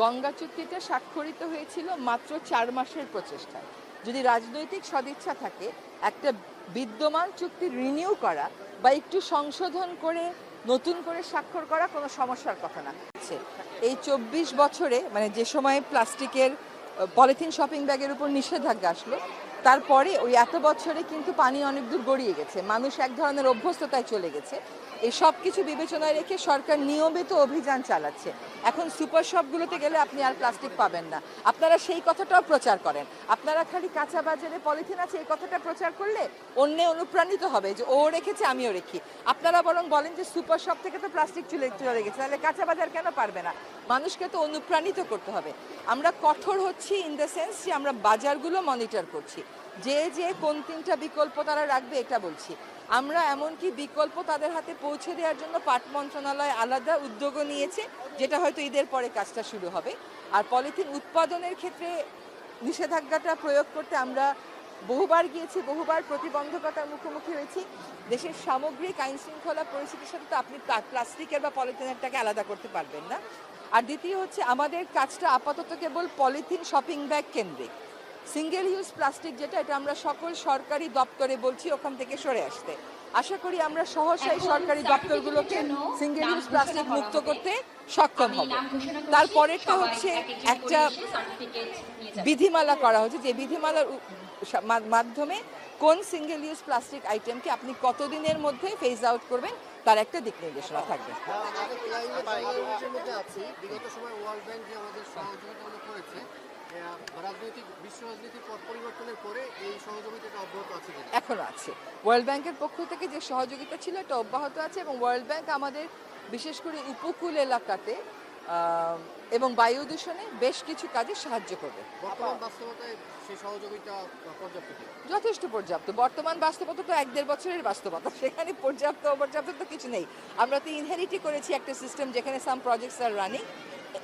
গঙ্গা চুক্তিতে স্বাক্ষরিত হয়েছিল মাত্র চার মাসের প্রচেষ্টায় যদি রাজনৈতিক সদিচ্ছা থাকে, একটা বিদ্যমান চুক্তি রিনিউ করা বা একটু সংশোধন করে, নতুন করে স্বাক্ষর করা কোনো সমস্যার কথা না। এই চব্বিশ বছরে মানে যে সময় প্লাস্টিকের পলিথিন শপিং ব্যাগের উপর নিষেধাজ্ঞা আসলো তারপরে ওই এত বছরে কিন্তু পানি অনেক দূর গড়িয়ে গেছে। মানুষ এক ধরনের অভ্যস্ততায় চলে গেছে। এই সব কিছু বিবেচনায় রেখে সরকার নিয়মিত অভিযান চালাচ্ছে। এখন সুপার শপগুলোতে গেলে আপনি আর প্লাস্টিক পাবেন না। আপনারা সেই কথাটাও প্রচার করেন। আপনারা খালি কাঁচা বাজারে পলিথিন আছে, এই কথাটা প্রচার করলে অন্যে অনুপ্রাণিত হবে যে, ও রেখেছে, আমিও রেখি। আপনারা বরং বলেন যে, সুপার শপ থেকে তো প্লাস্টিক চলে চলে গেছে, তাহলে কাঁচা বাজার কেন পারবে না? মানুষকে তো অনুপ্রাণিত করতে হবে। আমরা কঠোর হচ্ছি ইন দ্য সেন্স যে, আমরা বাজারগুলো মনিটর করছি। যে যে কোন তিনটা বিকল্প তারা রাখবে এটা বলছি। আমরা এমনকি বিকল্প তাদের হাতে পৌঁছে দেওয়ার জন্য পাট মন্ত্রণালয় আলাদা উদ্যোগও নিয়েছে, যেটা হয়তো ঈদের পরে কাজটা শুরু হবে। আর পলিথিন উৎপাদনের ক্ষেত্রে নিষেধাজ্ঞাটা প্রয়োগ করতে আমরা বহুবার গিয়েছি, বহুবার প্রতিবন্ধকতার মুখোমুখি হয়েছি। দেশের সামগ্রিক আইন শৃঙ্খলা পরিস্থিতির সাথে তো আপনি প্লাস্টিকের বা পলিথিনেরটাকে আলাদা করতে পারবেন না। আর দ্বিতীয় হচ্ছে, আমাদের কাজটা আপাতত কেবল পলিথিন শপিং ব্যাগ কেন্দ্রিক। সিঙ্গেল ইউজ প্লাস্টিক যেটা এটা আমরা সকল সরকারি দপ্তরে বলছি ওখান থেকে সরে আসতে। আশা করি আমরা সহসাই সরকারি দপ্তরগুলোকে সিঙ্গেল ইউজ প্লাস্টিক মুক্ত করতে সক্ষম হব। তারপরেরটা হচ্ছে একটা। বিধিমালা করা হচ্ছে যে বিধিমালার মাধ্যমে কোন সিঙ্গেল ইউজ প্লাস্টিক আইটেমকে আপনি কতদিনের মধ্যে ফেজ আউট করবেন তার একটা দিক নির্দেশনা থাকবে। বিগত সময় ওয়ার্ল্ড ব্যাংক আমাদের রাজনৈতিক রাজনীতির পট পরিবর্তনের পরে এই সহযোগিতাটা অব্যাহত আছে এখনও আছে। ওয়ার্ল্ড ব্যাংকের পক্ষ থেকে যে সহযোগিতা ছিল এটা অব্যাহত আছে এবং ওয়ার্ল্ড ব্যাংক আমাদের বিশেষ করে উপকূল এলাকাতে এবং বায়ু দূষণে বেশ কিছু কাজে সাহায্য করবে। যথেষ্ট পর্যাপ্ত। বর্তমান বাস্তবতা তো এক দেড় বছরের বাস্তবতা। সেখানে পর্যাপ্ত অপর্যাপ্ত তো কিছু নেই। আমরা তো ইনহেরিটই করেছি একটা সিস্টেম যেখানে সাম প্রজেক্টস আর রানিং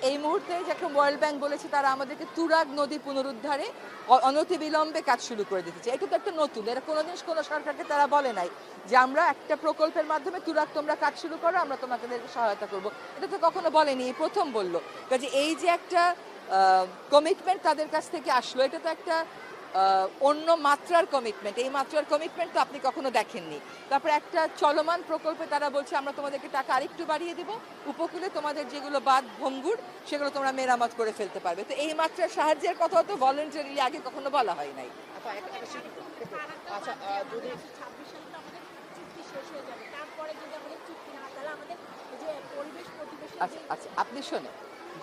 এই মুহূর্তে যাকে ওয়ার্ল্ড ব্যাংক বলেছে, তারা আমাদেরকে তুরাগ নদী পুনরুদ্ধারে অনতি অনতিবিলম্বে কাজ শুরু করে দিতেছে এটা তো একটা নতুন এটা কোনো কোনোদিন কোনো সরকারকে তারা বলে নাই যে আমরা একটা প্রকল্পের মাধ্যমে তুরাগ তোমরা কাজ শুরু করো, আমরা তোমাকে সহায়তা করব। এটা তো কখনো বলেনি, এই প্রথম বলল। কাজে এই যে একটা কমিটমেন্ট তাদের কাছ থেকে আসলো, এটা তো একটা অন্য মাত্রার কমিটমেন্ট এই মাত্রার কমিটমেন্ট তো আপনি কখনো দেখেননি। তারপর একটা চলমান প্রকল্পে তারা বলছে আমরা তোমাদেরকে টাকা আরেকটু বাড়িয়ে দেব। উপকূলে তোমাদের যেগুলো বাদ ভঙ্গুর সেগুলো তোমরা মেরামত করে ফেলতে পারবে। তো এই মাত্রার সাহায্যের কথা তো ভলেন্টারিলি আগে কখনো বলা হয় নাই। আচ্ছা যদি ছাব্বিশ সালে তো আমাদের চুক্তি শেষ যাবে। তারপরে যদি আমাদের চুক্তি না তাহলে আমাদের এই যে পরিবেশ প্রতিবেশের আচ্ছা আচ্ছা আপনি শোনেন।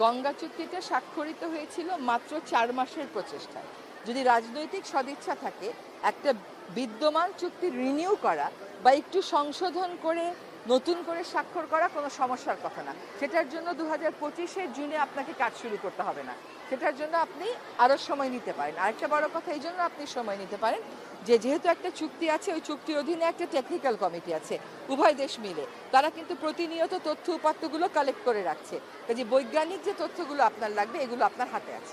গঙ্গা চুক্তিতে স্বাক্ষরিত হয়েছিল মাত্র চার মাসের প্রচেষ্টায়। যদি রাজনৈতিক সদিচ্ছা থাকে, একটা বিদ্যমান চুক্তি রিনিউ করা বা একটু সংশোধন করে, নতুন করে স্বাক্ষর করা কোনো সমস্যার কথা না। সেটার জন্য দু হাজার পঁচিশের জুনে আপনাকে কাজ শুরু করতে হবে না। সেটার জন্য আপনি আরও সময় নিতে পারেন। আরেকটা বড় কথা, এই জন্য আপনি সময় নিতে পারেন যে যেহেতু একটা চুক্তি আছে, ওই চুক্তির অধীনে একটা টেকনিক্যাল কমিটি আছে, উভয় দেশ মিলে। তারা কিন্তু প্রতিনিয়ত তথ্য উপাত্তগুলো কালেক্ট করে রাখছে। কাজে বৈজ্ঞানিক যে তথ্যগুলো আপনার লাগবে, এগুলো আপনার হাতে আছে।